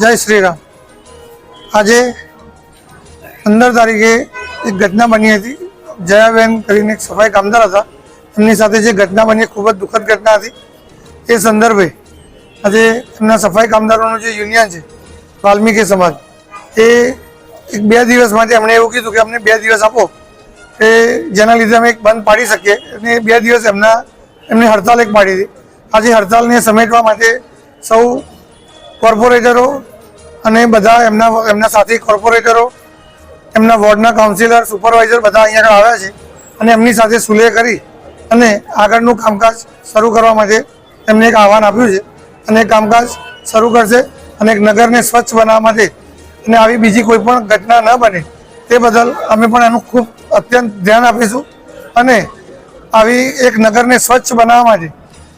જય શ્રી રામ આજે પંદર તારીખે એક ઘટના બની હતી. જયાબેન કરીને એક સફાઈ કામદાર હતા. એમની સાથે જે ઘટના બની ખૂબ જ દુઃખદ ઘટના હતી. એ સંદર્ભે આજે એમના સફાઈ કામદારોનું જે યુનિયન છે, વાલ્મીકી સમાજ, એ એક બે દિવસ માટે એમણે એવું કીધું કે અમને બે દિવસ આપો કે જેના લીધે અમે એક બંધ પાડી શકીએ. અને બે દિવસ એમના એમની હડતાલ એક પાડી હતી. આજે હડતાલને સમેટવા માટે સૌ કોર્પોરેટરો અને બધા એમના એમના સાથી કોર્પોરેટરો, એમના વોર્ડના કાઉન્સિલર, સુપરવાઇઝર બધા અહીંયા આગળ આવ્યા છે અને એમની સાથે સુલેહ કરી અને આગળનું કામકાજ શરૂ કરવા માટે એમને એક આહવાન આપ્યું છે અને કામકાજ શરૂ કરશે અને એક નગરને સ્વચ્છ બનાવવા માટે અને આવી બીજી કોઈ પણ ઘટના ન બને તે બદલ અમે પણ એનું ખૂબ અત્યંત ધ્યાન આપીશું અને આવી એક નગરને સ્વચ્છ બનાવવા માટે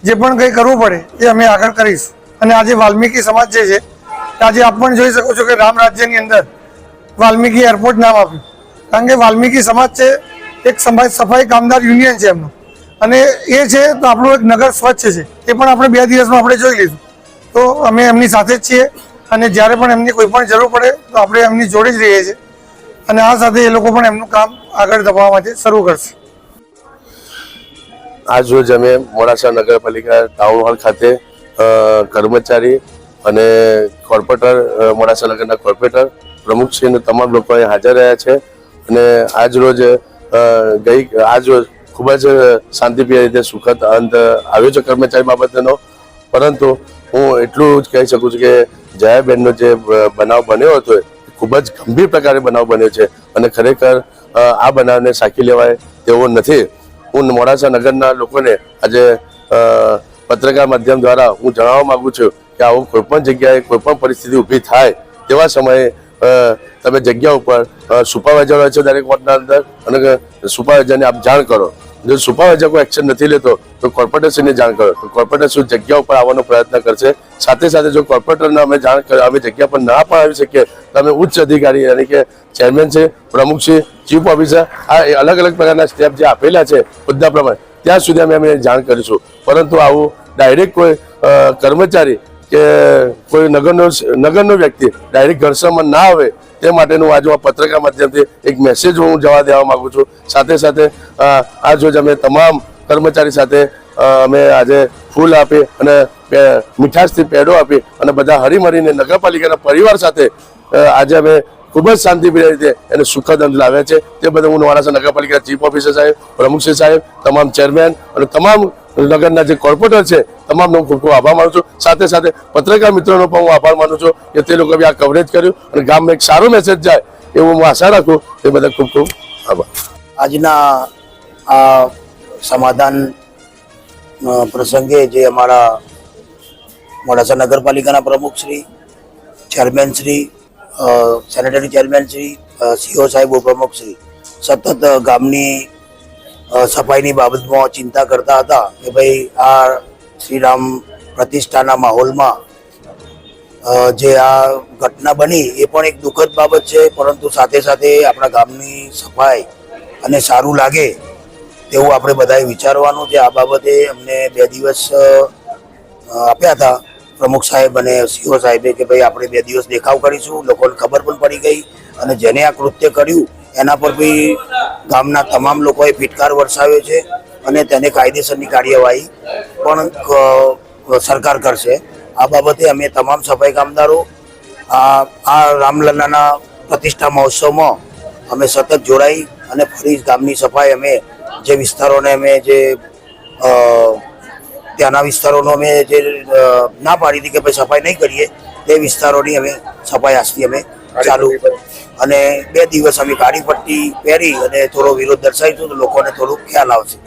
જે પણ કંઈ કરવું પડે એ અમે આગળ કરીશું. અને આજે વાલ્મીકી સમાજ જે છે આજે આપ પણ જોઈ શકો છો કે રામ રાજ્યની અંદર વાલ્મીકી એરપોર્ટ નામ આપ્યું. કારણ કે વાલ્મીકી સમાજ છે, એક સફાઈ સફાઈ કામદાર યુનિયન છે એમનું. અને એ છે તો આપણું એક નગર સ્વચ્છ છે, એ પણ આપણે બે દિવસમાં આપણે જોઈ લીધું. તો અમે એમની સાથે જ છીએ અને જ્યારે પણ એમની કોઈ પણ જરૂર પડે તો આપણે એમની જોડે જ રહીએ છીએ. અને આ સાથે એ લોકો પણ એમનું કામ આગળ ધપાવવા માટે શરૂ કરશે. આજ રોજ અમે મોડાસા નગરપાલિકા ટાઉન હોલ ખાતે કર્મચારી અને કોર્પોરેટર મોડાસા નગરના કોર્પોરેટર પ્રમુખશ્રી અને તમામ લોકો અહીં હાજર રહ્યા છે. અને આજ રોજ ગઈ, આજ રોજ ખૂબ જ શાંતિપ્રિય રીતે સુખદ અંત આવ્યો છે કર્મચારી બાબતનો. પરંતુ હું એટલું જ કહી શકું છું કે જયાબેનનો જે બનાવ બન્યો હતો ખૂબ જ ગંભીર પ્રકારે બનાવ બન્યો છે અને ખરેખર આ બનાવને સાખી લેવાય તેવો નથી. હું મોડાસા નગરના લોકોને આજે પત્રકાર માધ્યમ દ્વારા હું જણાવવા માંગુ છું કે આવું કોઈપણ જગ્યાએ કોઈપણ પરિસ્થિતિ ઊભી થાય તેવા સમયે તમે જગ્યા ઉપર સુપરવાઇઝર હોય છે દરેક વોર્ડના અંદર અને સુપરવાઇઝરને આપ જાણ કરો. જો સુપરવાઇઝર કોઈ એક્શન નથી લેતો, તો કોર્પોરેશનને જાણ કરો. તો કોર્પોરેશન જગ્યા ઉપર આવવાનો પ્રયત્ન કરશે? સાથે સાથે જો કોર્પોરેટરને અમે જાણ અમે જગ્યા પર ના પણ આવી શકીએ, તો અમે ઉચ્ચ અધિકારી યાની કે ચેરમેન છે, પ્રમુખ છે, ચીફ ઓફિસર, આ અલગ અલગ પ્રકારના સ્ટેપ જે આપેલા છે બધા પ્રમાણે. ત્યાં સુધી અમે એમને જાણ કરીશું. પરંતુ આવું ડાયરેક્ટ કોઈ કર્મચારી કે કોઈ નગરનો નગરનો વ્યક્તિ ડાયરેક્ટ ઘર્ષણમાં ના આવે તે માટેનું આજે આ પત્રકાર માધ્યમથી એક મેસેજ હું જવા દેવા માગું છું. સાથે સાથે અ, આજ અમે તમામ કર્મચારી સાથે અમે આજે ફૂલ આપી અને મીઠાશથી પેડો આપી અને બધા હરીમરીને નગરપાલિકાના પરિવાર સાથે આજે અમે ખૂબ જ શાંતિપ્રિય રીતે એને સુખદ અંત લાવ્યા છે. તે બદલ હું મોડાસા નગરપાલિકા ચીફ ઓફિસર સાહેબ પ્રમુખશ્રી સાહેબ તમામ ચેરમેન અને તમામ નગરના જે કોર્પોરેટર છે તમામનો ખૂબ ખૂબ આભાર માનું છું. સાથે સાથે પત્રકાર મિત્રોનો પણ હું આભાર માનું છું કે તે લોકોએ બી આ કવરેજ કર્યું અને ગામમાં એક સારો મેસેજ જાય એવું હું આશા રાખું. તે બધા ખૂબ ખૂબ આભાર. આજના આ સમાધાન પ્રસંગે જે અમારા મોડાસા નગરપાલિકાના પ્રમુખ શ્રી ચેરમેનશ્રી અ, સેનેટરી ચેરમેન શ્રી સીઓ સાહેબ ઉપપ્રમુખશ્રી સતત ગામની સફાઈની બાબતમાં ચિંતા કરતા હતા કે ભાઈ આ શ્રીરામ પ્રતિષ્ઠાના માહોલમાં જે આ ઘટના બની એ પણ એક દુઃખદ બાબત છે, પરંતુ સાથે સાથે આપણા ગામની સફાઈ અને સારું લાગે તેવું આપણે બધાએ વિચારવાનું છે. આ બાબતે અમને બે દિવસ આપ્યા હતા. પ્રમુખ સાહેબ અને સીઓ સાહેબે કે ભાઈ આપણે બે દિવસ દેખાવ કરીશું, લોકોને ખબર પણ પડી ગઈ અને જેને આ કૃત્ય કર્યું, એના પર બી ગામના તમામ લોકોએ ફિટકાર વરસાવ્યો છે અને તેને કાયદેસરની કાર્યવાહી પણ સરકાર કરશે. આ બાબતે અમે તમામ સફાઈ કામદારો, આ આ રામલલ્લાના પ્રતિષ્ઠા મહોત્સવમાં અમે સતત જોડાઈ અને ફરી ગામની સફાઈ અમે જે વિસ્તારોને અમે જે ત્યાંના વિસ્તારોનો અમે જે ના પાડી હતી કે ભાઈ સફાઈ નહીં કરીએ તે વિસ્તારોની અમે સફાઈ આજથી અમે ચાલુ અને બે દિવસ અમે કાળી પટ્ટી પહેરી અને થોડો વિરોધ દર્શાવીશું તો લોકોને થોડું ખ્યાલ આવશે.